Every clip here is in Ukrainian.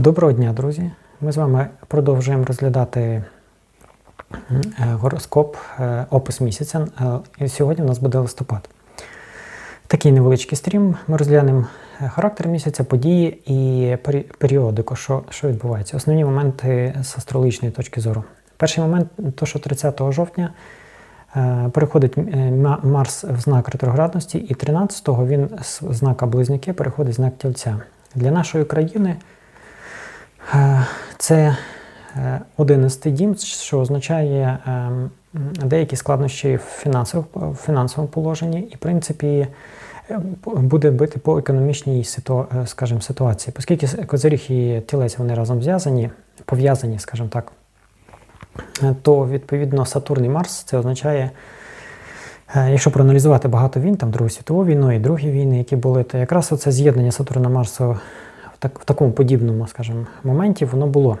Доброго дня, друзі! Ми з вами продовжуємо розглядати е, гороскоп, е, опис місяця. Е, І сьогодні у нас буде листопад. Такий невеличкий стрім. Ми розглянемо характер місяця, події і періодику, що, що відбувається. Основні моменти з астрологічної точки зору. Перший момент то, що 30 жовтня переходить Марс в знак ретроградності, і 13-го він з знака Близнюки переходить в знак Тільця. Для нашої країни Це е, 11 дім, що означає е, деякі складнощі в фінансовому, положенні, і, в принципі, е, буде бити по економічній е, скажімо, ситуації. Оскільки козиріг і тілець вони разом зв'язані, пов'язані, скажімо так, е, то відповідно Сатурн і Марс це означає. е, Якщо проаналізувати багато війн, там Другу світову війну і другі війни, які були, то якраз оце з'єднання Сатурна Марсу так, в такому подібному, скажімо, моменті воно було.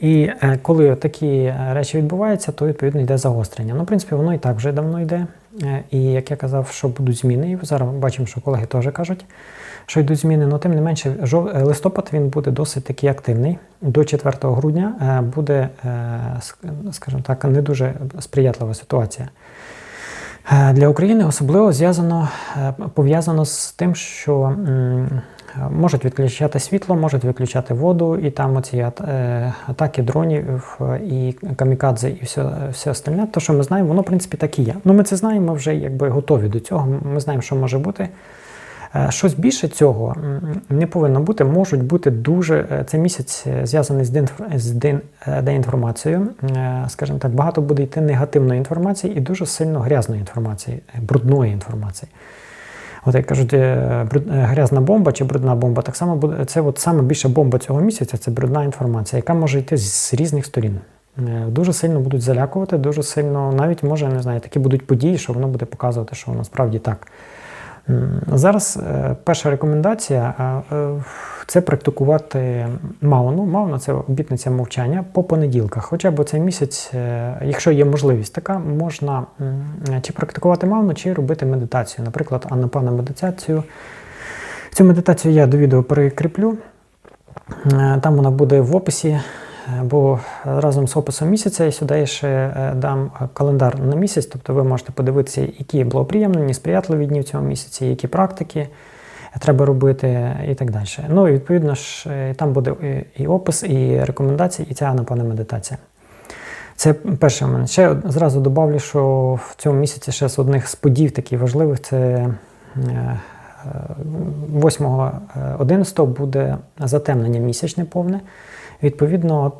І е, коли такі е, речі відбуваються, то відповідно йде загострення. Ну, в принципі, воно і так вже давно йде. Е, І як я казав, що будуть зміни, і зараз бачимо, що колеги теж кажуть, що йдуть зміни. але тим не менше, жов- е, листопад він буде досить таки активний. До 4 грудня е, буде, е, скажімо так, не дуже сприятлива ситуація. Е, Для України особливо зв'язано е, пов'язано з тим, що можуть відключати світло, можуть виключати воду, і там оці е, атаки дронів і камікадзе, і все, все остальне. То, що ми знаємо, воно в принципі так і є. Ну, ми це знаємо, ми вже якби готові до цього. Ми знаємо, що може бути. Е, Щось більше цього не повинно бути. Можуть бути дуже е, цей місяць е, зв'язаний з, деінформацією. Скажімо так, багато буде йти негативної інформації і дуже сильно грязної інформації, брудної інформації. От як кажуть, грязна бомба чи брудна бомба, так само буде це от саме більша бомба цього місяця це брудна інформація, яка може йти з різних сторін. Дуже сильно будуть залякувати, дуже сильно, навіть може, не знаю, такі будуть події, що воно буде показувати, що насправді так. Зараз е, перша рекомендація е, це практикувати мауну. Мауна це обітниця мовчання по понеділках. Хоча б цей місяць, е, якщо є можливість така, можна чи практикувати мауну, чи робити медитацію. Наприклад, анапана медитацію. Цю медитацію я до відео прикріплю. Е, Там вона буде в описі, бо разом з описом місяця я сюди ще е, дам календар на місяць, тобто ви можете подивитися, які благоприємні, несприятливі дні в цьому місяці, які практики треба робити і так далі. Ну і відповідно ж е, там буде і- опис, і рекомендації, і ця напевне медитація. Це перший момент. Ще зразу добавлю, що в цьому місяці ще з одних з подій таких важливих це е, е, 8-11 буде затемнення місячне повне. Відповідно,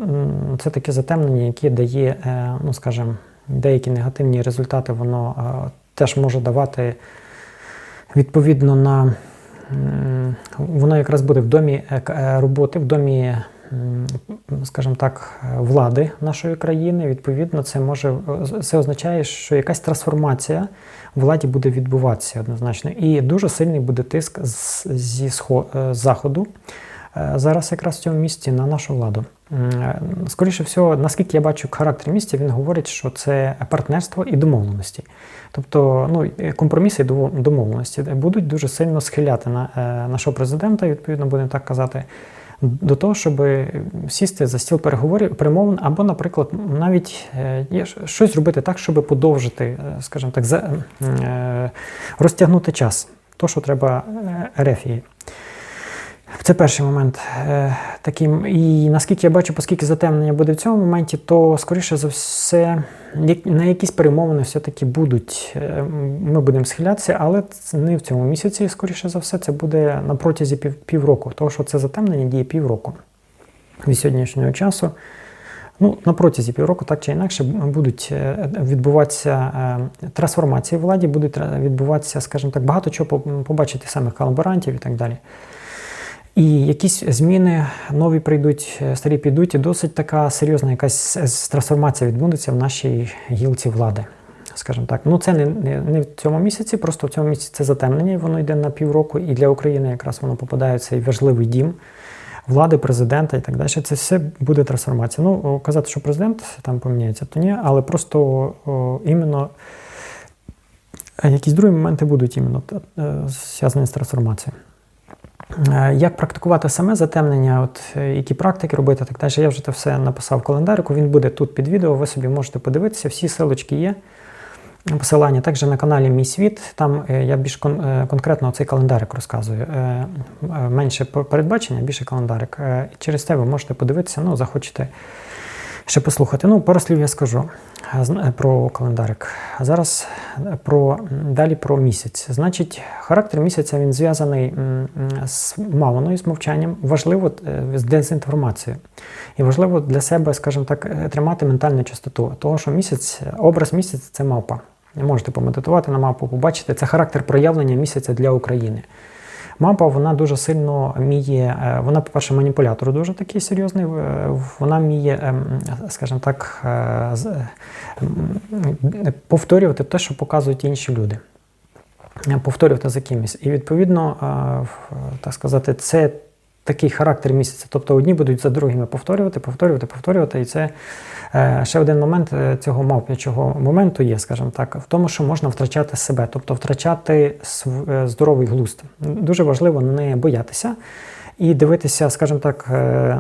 це таке затемнення, яке дає, е, ну скажімо, деякі негативні результати, воно е, теж може давати відповідно на воно якраз буде в домі е, роботи, в домі, скажімо так, влади нашої країни. Відповідно, це може це означає, що якась трансформація владі буде відбуватися однозначно. І дуже сильний буде тиск зі заходу. Е, Зараз якраз в цьому місці на нашу владу. Е, Скоріше всього, наскільки я бачу характер місця, він говорить, що це партнерство і домовленості. Тобто ну, компроміси і домовленості будуть дуже сильно схиляти на е, нашого президента, відповідно, будемо так казати, до того, щоб сісти за стіл переговорів, перемовин, або, наприклад, навіть щось робити так, щоб подовжити, скажімо так, за, розтягнути час. То, що треба Ерефії. Це перший момент. Е, таким. І наскільки я бачу, оскільки затемнення буде в цьому моменті, то скоріше за все на якісь перемовини все-таки будуть. Е, Ми будемо схилятися, але не в цьому місяці, скоріше за все, це буде на протязі пів, півроку, тому що це затемнення діє півроку від сьогоднішнього часу. Ну, на протязі півроку, так чи інакше, будуть е, відбуватися трансформації владі, будуть відбуватися, скажімо так, багато чого побачити самих колаборантів і так далі. І якісь зміни нові прийдуть, е, старі підуть, і досить така серйозна якась трансформація відбудеться в нашій гілці влади. Скажімо так, ну це не, не, не в цьому місяці, просто в цьому місяці це затемнення, і воно йде на півроку, і для України якраз воно попадає в цей важливий дім влади, президента і так далі. Це все буде трансформація. Ну, казати, що президент там поміняється, то ні, але просто о, іменно е, якісь другі моменти будуть іменно е, зв'язані з трансформацією. Е, Як практикувати саме затемнення, от е, які практики робити, так далі. Я вже це все написав в календарику. Він буде тут під відео. Ви собі можете подивитися, всі силочки є. Посилання також на каналі Мій світ. Там е, я більш кон- конкретно цей календарик розказую. Менше передбачення, більше календарик. Через те ви можете подивитися, ну, захочете ще послухати. Ну, пару слів я скажу про календарик. А зараз е, про, далі про місяць. Значить, характер місяця він зв'язаний з мавиною, з мовчанням, важливо е, з дезінформацією. І важливо для себе, скажімо так, е, тримати ментальну чистоту. Того, що місяць, образ місяця це мавпа. Не можете помедитувати на мавпу, побачити. Це характер проявлення місяця для України. Мапа вона дуже сильно вміє, е, вона, по-перше, маніпулятор дуже такий серйозний. е, Вона вміє, ем, скажімо так, е, повторювати те, що показують інші люди. Повторювати за кимось. І відповідно, так сказати, це такий характер місяця. Тобто одні будуть за другими повторювати, повторювати, повторювати. І це е, ще один момент е, цього мавп'ячого моменту є, скажімо так, в тому, що можна втрачати себе, тобто втрачати е, здоровий глузд. Дуже важливо не боятися. І дивитися, скажімо так,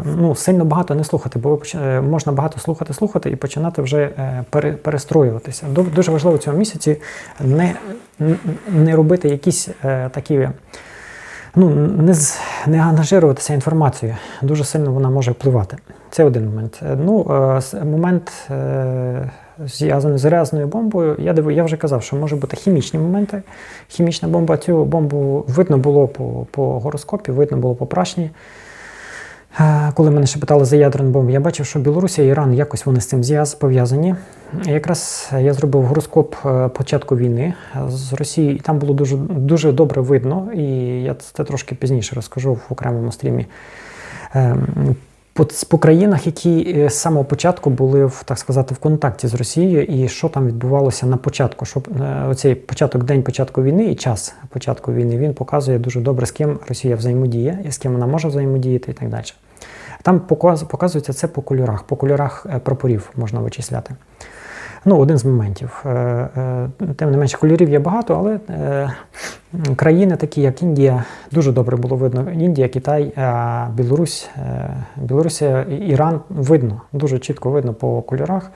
ну сильно багато не слухати, бо можна багато слухати, слухати і починати вже пере- перестроюватися. Дуже важливо в цьому місяці не, не робити якісь такі ну, не, з- не ангажируватися інформацією. Дуже сильно вона може впливати. Це один момент. Е, Ну, е, момент е, зв'язаний з резною бомбою. Я диву, я вже казав, що може бути хімічні моменти. Хімічна бомба, цю бомбу видно було по, по гороскопі, видно було по прашні. Е, Коли мене ще питали за ядерну бомбу, я бачив, що Білорусі і Іран якось вони з цим пов'язані. Якраз я зробив гороскоп е, початку війни з Росією, і там було дуже, дуже добре видно, і я це трошки пізніше розкажу в окремому стрімі. Ем, По, по країнах, які е, з самого початку були в так сказати в контакті з Росією, і що там відбувалося на початку, щоб е, оцей початок, день початку війни і час початку війни він показує дуже добре, з ким Росія взаємодіє, і з ким вона може взаємодіяти, і так далі. Там показується це по кольорах, по кольорах е, прапорів можна вичисляти. Ну, один з моментів. Е, е, Тим не менше, кольорів є багато, але країни, такі як Індія, дуже добре було видно. Індія, Китай, Білорусь, Білорусія, Іран видно, дуже чітко видно по кольорах.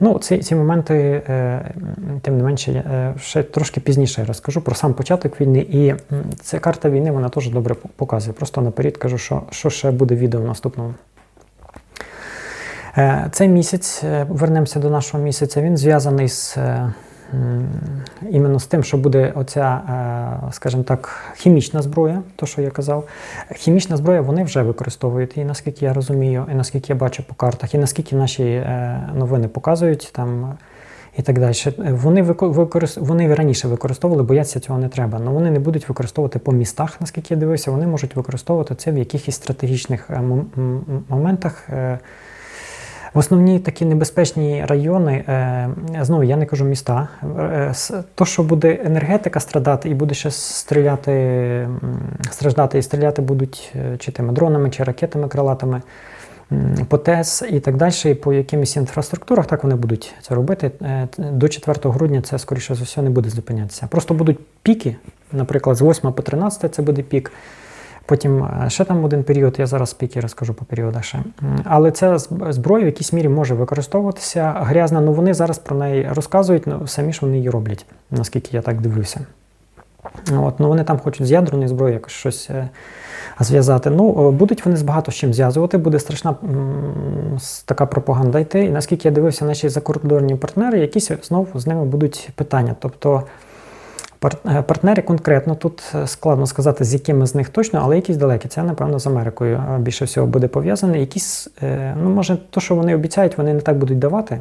Ну, ці, ці моменти, е, тим не менше, я ще трошки пізніше розкажу про сам початок війни. І ця карта війни вона теж добре показує. Просто наперед кажу, що, що ще буде відео в наступному. Е, Цей місяць, е, вернемося до нашого місяця, він зв'язаний з е, іменно з тим, що буде оця, е, скажімо так, хімічна зброя, то що я казав. Хімічна зброя вони вже використовують, і наскільки я розумію, і наскільки я бачу по картах, і наскільки наші е, новини показують там. І так далі. Вони вико- використ... вони раніше використовували, бояться цього не треба. Але вони не будуть використовувати по містах, наскільки я дивився, вони можуть використовувати це в якихось стратегічних е, моментах. В основні такі небезпечні райони, е, знову я не кажу міста. е, То, що буде енергетика страдати і буде ще стріляти, страждати і стріляти будуть е, чи тими дронами, чи ракетами крилатими, м, по ТЕС і так далі, і по якимось інфраструктурах, так вони будуть це робити. До 4 грудня це, скоріше за все, не буде зупинятися. Просто будуть піки, наприклад, з 8 по 13 це буде пік. Потім е, ще там один період, я зараз піки розкажу по періодах ще. Але ця зб- зброя в якійсь мірі може використовуватися. Грязна, ну вони зараз про неї розказують, ну самі ж вони її роблять, наскільки я так дивлюся. От, ну вони там хочуть з ядерної зброї якось щось е, зв'язати. Ну, е, будуть вони з багато з чим зв'язувати, буде страшна така пропаганда йти. І наскільки я дивився, наші закордонні партнери, якісь знову з ними будуть питання. Тобто партнери конкретно тут е, складно сказати, з якими з них точно, але якісь далекі. Це, напевно, з Америкою е, більше всього буде пов'язане. Якісь, е, ну, може, то, що вони обіцяють, вони не так будуть давати.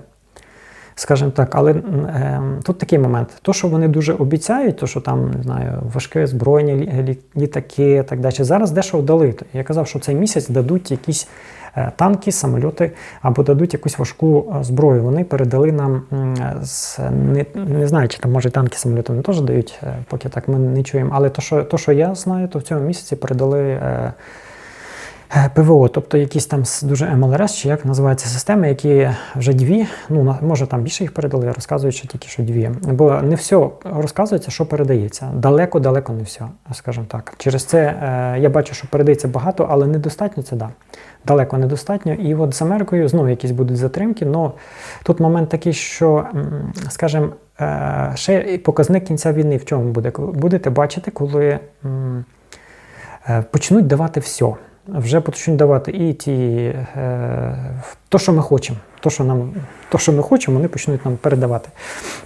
Скажімо так, але е, тут такий момент. То, що вони дуже обіцяють, то що там не знаю, важке збройні лі- лі- літаки так далі. Зараз дещо вдали. Я казав, що цей місяць дадуть якісь е, танки, самольоти або дадуть якусь важку е, зброю. Вони передали нам з не, не знаю, чи там може танки, самольоти вони теж дають, е, поки так ми не чуємо. Але то, що, то, що я знаю, то в цьому місяці передали. Е, Е, ПВО, тобто якісь там дуже МЛРС, чи як називаються системи, які вже дві, ну може там більше їх передали, розказують, що тільки що дві. Бо не все розказується, що передається. Далеко-далеко не все, скажімо так. Через це е, я бачу, що передається багато, але недостатньо це да. Далеко недостатньо. І от з Америкою знову якісь будуть затримки. Ну тут момент такий, що, скажімо, е, ще показник кінця війни в чому буде? Будете бачити, коли. е, почнуть давати все. Вже почнуть давати і ті, е, то, що ми хочемо. То, що нам, то, що ми хочемо, вони почнуть нам передавати.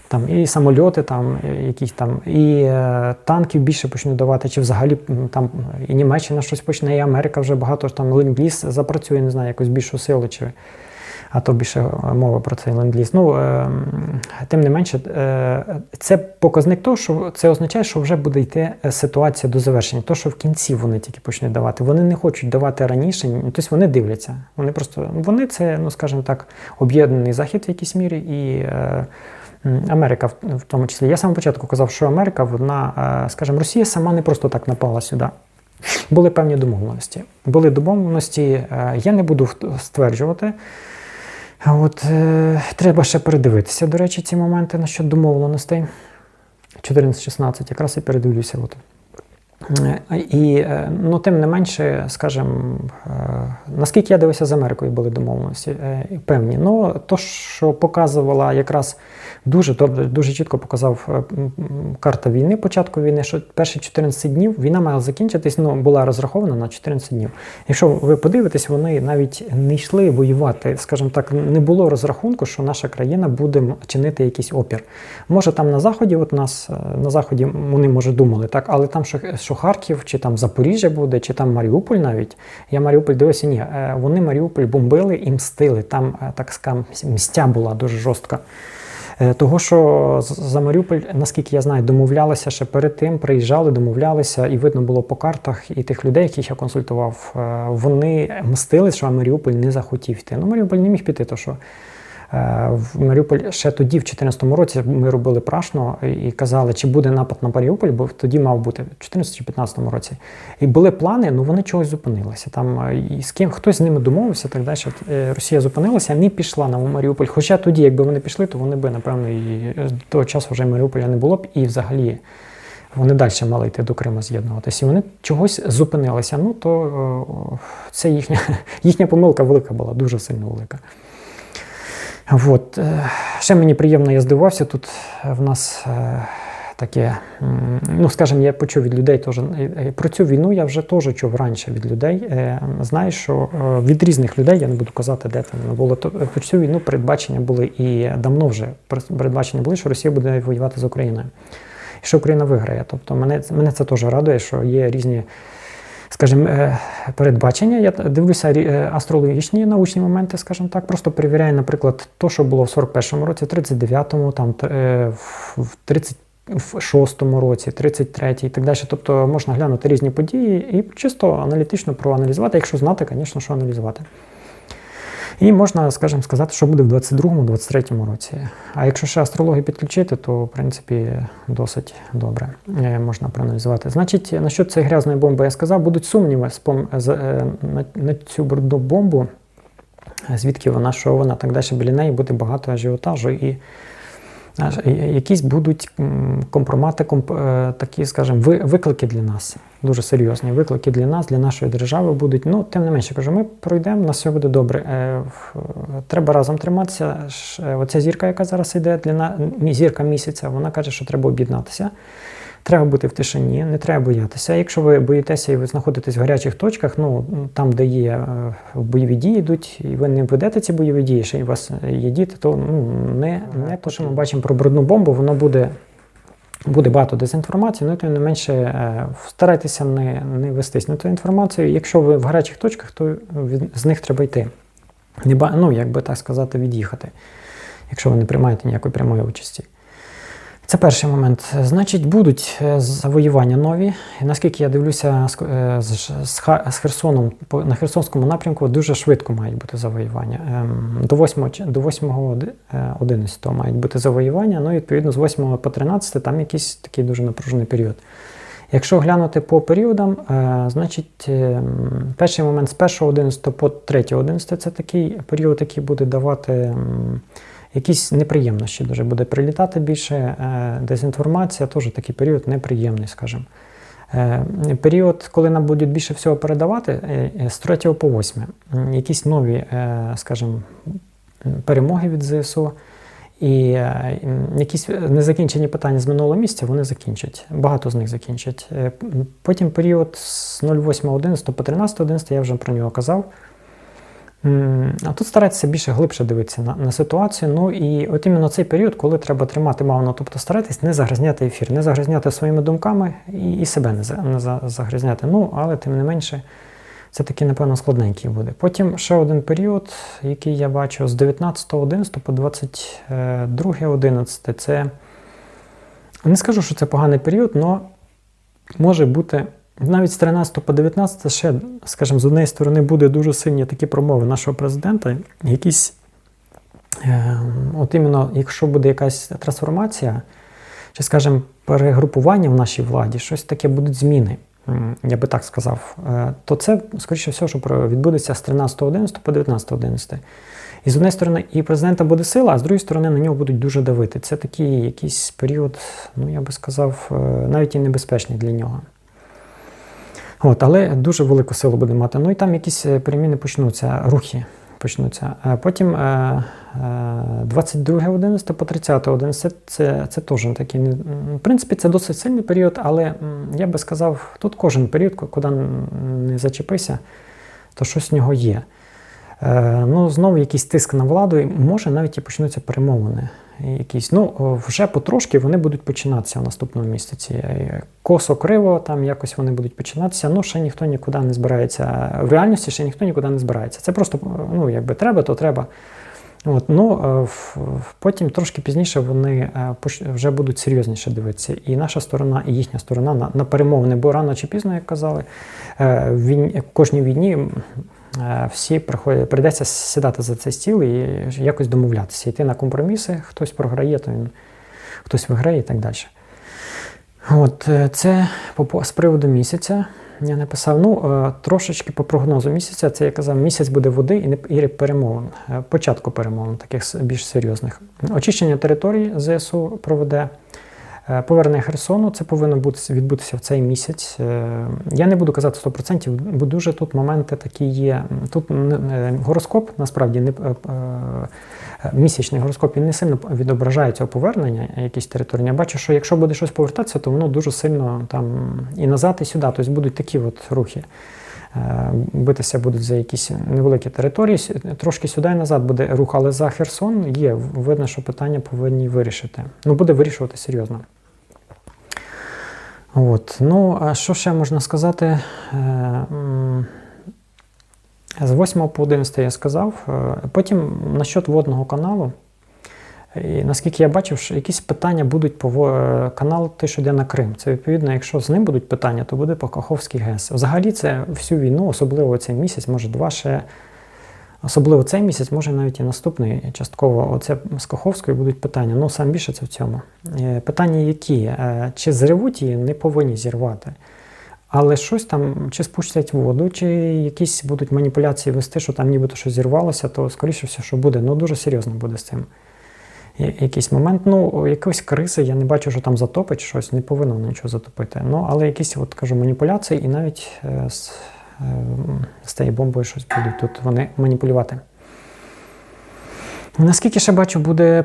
Там і самольоти, там, е, якісь там, і е, танків більше почнуть давати, чи взагалі там і Німеччина щось почне, і Америка вже багато ж там ленд-ліз запрацює, не знаю, якусь більшу силу. Чи, а то більше е, мова про цей ленд-ліз. Ну, е, тим не менше, е, це показник того, що це означає, що вже буде йти е, ситуація до завершення. То, що в кінці вони тільки почнуть давати. Вони не хочуть давати раніше, ні- тобто вони дивляться. Вони просто вони це, ну скажімо так, об'єднаний захід в якійсь мірі і. е, Америка в, тому числі. Я самого початку казав, що Америка, вона, е, скажімо, Росія сама не просто так напала сюди. Були певні домовленості. Були домовленості, я не буду стверджувати. От е, треба ще передивитися, до речі, ці моменти насчет домовленостей. 14-16, якраз і передивлюся. От. Е, І, е, ну, тим не менше, скажімо, е, наскільки я дивився з Америкою були домовленості, певні. Ну, то, що показувала якраз дуже добре, дуже чітко показав е, карта війни, початку війни, що перші 14 днів війна мала закінчитись, ну, була розрахована на 14 днів. Якщо ви подивитесь, вони навіть не йшли воювати, скажімо так, не було розрахунку, що наша країна буде чинити якийсь опір. Може, там на заході, от нас е, на заході вони може думали, так, але там що, Харків, чи там Запоріжжя буде, чи там Маріуполь навіть. Я Маріуполь дивився, ні, е, вони Маріуполь бомбили і мстили. Там так скажемо, мстя була дуже жорстка. Е, Того, що за Маріуполь, наскільки я знаю, домовлялися ще перед тим, приїжджали, домовлялися, і видно було по картах і тих людей, яких я консультував, е, вони мстили, що Маріуполь не захотів йти. Ну, Маріуполь не міг піти, то що в Маріуполь ще тоді, в 2014 році, ми робили прашно і казали, чи буде напад на Маріуполь, бо тоді мав бути в 2014 чи 2015 році. І були плани, ну вони чогось зупинилися. Там е, і з ким хтось з ними домовився, так далі. Е, Росія зупинилася, не пішла на Маріуполь. Хоча тоді, якби вони пішли, то вони би, напевно, і е, того часу вже Маріуполя не було б, і взагалі вони далі мали йти до Крима з'єднуватися. І вони чогось зупинилися. Ну то це їхня, їхня помилка велика була, дуже сильно велика. От. Ще мені приємно, я здивувався. Тут в нас е, таке, ну скажімо, я почув від людей теж. е, Про цю війну я вже теж чув раніше від людей. Е, Знаю, що е, від різних людей, я не буду казати, де воно було. Е, про цю війну передбачення були і давно вже передбачення були, що Росія буде воювати з Україною. І що Україна виграє. Тобто мене, мене це теж радує, що є різні скажімо, е, передбачення. Я дивлюся е, астрологічні научні моменти, скажімо так, просто перевіряю, наприклад, то, що було в 41-му році, 39-му, там в в- в 36-му році, 33-й і так далі. Тобто можна глянути різні події і чисто аналітично проаналізувати, якщо знати, звісно, що аналізувати. І можна, скажімо, сказати, що буде в 22-23 році. А якщо ще астрологію підключити, то в принципі досить добре е, можна проаналізувати. Значить, насчет цієї грязної бомби я сказав, будуть сумніви е, на, на цю бомбу, звідки вона, що вона, так далі біля неї буде багато ажіотажу і. Якісь будуть компромати, комп, е, такі, скажімо, ви- виклики для нас. Дуже серйозні виклики для нас, для нашої держави будуть. Ну, тим не менше, кажу, ми пройдемо, на все буде добре. Е, Треба разом триматися. Е, Оця зірка, яка зараз йде для на зірка місяця, вона каже, що треба об'єднатися. Треба бути в тишині, не треба боятися. Якщо ви боїтеся і ви знаходитесь в гарячих точках, ну там, де є е, бойові дії йдуть, і ви не ведете ці бойові дії, ще й у вас є діти, то ну не, не то, що ми бачимо про брудну бомбу, воно буде. Буде багато дезінформації, але тим не менше е, старайтеся не, не вестись на ту інформацію. Якщо ви в гарячих точках, то від, з них треба йти. Не, ну, як би так сказати, від'їхати, якщо ви не приймаєте ніякої прямої участі. Це перший момент. Значить, будуть е, завоювання нові. І наскільки я дивлюся з, е, Херсоном, на Херсонському напрямку дуже швидко мають бути завоювання. Ем, До 8, до 8 11 мають бути завоювання, ну і відповідно з 8 по 13 там якийсь такий дуже напружений період. Якщо глянути по періодам, е, значить е, перший момент з 1.11 по 3.11 це такий період, який буде давати м, якісь неприємності. Дуже буде прилітати більше. Е, Дезінформація теж такий період неприємний, скажімо. Е, Період, коли нам будуть більше всього передавати, е, з 3 по 8, якісь нові, скажімо, перемоги від ЗСУ. І якісь незакінчені питання з минулого місяця вони закінчать. Багато з них закінчать. Потім період з 08.11 по 13.11, я вже про нього казав. А тут старайтеся більше глибше дивитися на, на ситуацію. Ну і от іменно цей період, коли треба тримати мавно, тобто старайтесь не загрязняти ефір, не загрязняти своїми думками і, і себе не, за- не за- загрязняти. Ну, але тим не менше, це такий, напевно, складненький буде. Потім ще один період, який я бачу з 19.11 по 22.11. Це не скажу, що це поганий період, але може бути навіть з 13 по 19 ще, скажімо, з однієї сторони буде дуже сильні такі промови нашого президента, якісь, е, от іменно, якщо буде якась трансформація, чи, скажімо, перегрупування в нашій владі, щось таке будуть зміни, я би так сказав, е, то це, скоріше всього, що відбудеться з 13.11 по 19.11. І з однієї сторони, і президента буде сила, а з другої сторони на нього будуть дуже давити. Це такий якийсь період, ну я би сказав, е, навіть і небезпечний для нього. От, але дуже велику силу буде мати. Ну і там якісь е, переміни почнуться, рухи почнуться. Потім е, е, 22.11 по 30.11 це, це теж такий, в принципі, це досить сильний період, але я би сказав, тут кожен період, куди не зачепися, то щось в нього є. Е, Ну, знову якийсь тиск на владу, і може навіть і почнуться перемовини. Якісь. Ну, вже потрошки вони будуть починатися в наступному місяці. Е, Косо криво, там якось вони будуть починатися. Ну, ще ніхто нікуди не збирається. В реальності ще ніхто нікуди не збирається. Це просто, ну, якби треба, то треба. От, ну, е, потім трошки пізніше вони е, вже будуть серйозніше дивитися. І наша сторона, і їхня сторона на, на перемовини, бо рано чи пізно, як казали, е, в кожній війні е, всі приходять, прийдеться сідати за цей стіл і якось домовлятися, йти на компроміси, хтось програє, то він, хтось виграє і так далі. От, е, це з приводу місяця. Я написав, ну, е, трошечки по прогнозу місяця, це я казав, місяць буде води і, не, і перемовин, е, початку перемовин, таких більш серйозних. Очищення території ЗСУ проведе. Е, Повернення Херсону, це повинно бути, відбутися в цей місяць. Е, Я не буду казати 100%, бо дуже тут моменти такі є. Тут е, гороскоп насправді не місячний гороскоп він не сильно відображає цього повернення якісь території. Я бачу, що якщо буде щось повертатися, то воно дуже сильно там і назад, і сюди. Тобто будуть такі от рухи. Е, Битися будуть за якісь невеликі території, трошки сюди і назад буде рух, але за Херсон є. Видно, що питання повинні вирішити. Ну, буде вирішувати серйозно. От. Ну, а що ще можна сказати? Е, З 8 по 11 я сказав. Е, Потім насчет водного каналу. І наскільки я бачив, що якісь питання будуть по е, каналу, той, що йде на Крим. Це відповідно, якщо з ним будуть питання, то буде по Каховський ГЕС. Взагалі, це всю війну, особливо цей місяць, може два ще. Особливо цей місяць, може навіть і наступний частково. Оце з Каховською будуть питання. Ну, сам більше це в цьому. Е, Питання які? Е, Чи зривуть її, не повинні зірвати. Але щось там, чи спустять воду, чи якісь будуть маніпуляції вести, що там нібито щось зірвалося, то скоріше все, що буде. Ну, дуже серйозно буде з цим. Якийсь момент, ну, якоїсь кризи, я не бачу, що там затопить щось, не повинно нічого затопити. Ну, але якісь, от кажу, маніпуляції, і навіть е, з, е, з цією бомбою щось будуть тут вони маніпулювати. Наскільки ще бачу, буде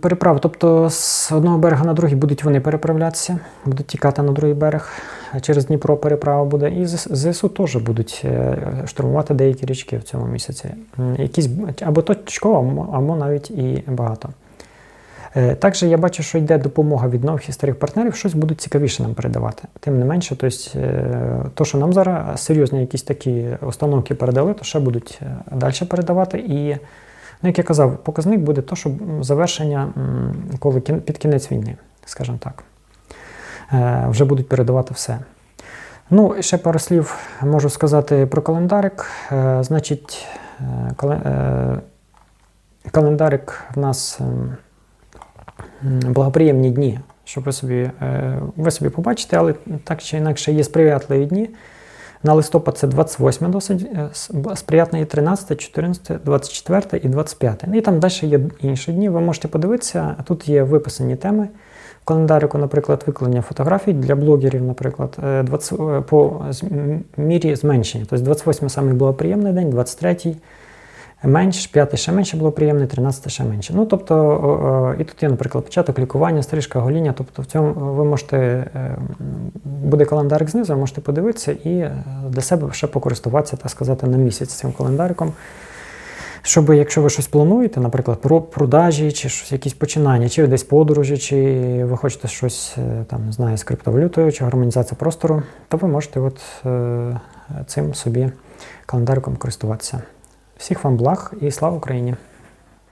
переправа. Тобто з одного берега на другий будуть вони переправлятися, будуть тікати на другий берег. Через Дніпро переправа буде. І ЗСУ теж будуть е, штурмувати деякі річки в цьому місяці. Якісь або точково, або навіть і багато. Е, Також я бачу, що йде допомога від нових і старих партнерів, щось будуть цікавіше нам передавати. Тим не менше, тобто, е, то, що нам зараз серйозні якісь такі установки передали, то ще будуть далі передавати. І, ну, як я казав, показник буде то, що завершення коли під кінець війни, скажімо так. Е, Вже будуть передавати все. Ну, ще пару слів можу сказати про календарик. Е, Значить, е, кале- е, календарик в нас. Благоприємні дні щоб ви собі, е, ви собі побачите, але так чи інакше є сприятливі дні. На листопад це 28 досить е, с- 13, 14, 24 і 25. Ну, І там далі є інші дні. Ви можете подивитися. Тут є виписані теми. В календарику, наприклад, викладення фотографій для блогерів, наприклад, е, 20, е, по мірі зменшення. Тобто 28 саме було приємний день, 23 менш, 5 ще менше було приємний, 13 ще менше. Ну, тобто, і тут є, наприклад, початок лікування, стрижка, гоління. Тобто, в цьому ви можете, е, буде календарик знизу, ви можете подивитися і е, для себе ще покористуватися, так сказати, на місяць цим календариком. Щоб, якщо ви щось плануєте, наприклад, про продажі, чи щось, якісь починання, чи десь подорожі, чи ви хочете щось е, там, не знаю, з криптовалютою, чи гармонізація простору, то ви можете от, цим собі календариком користуватися. Всіх вам благ і слава Україні!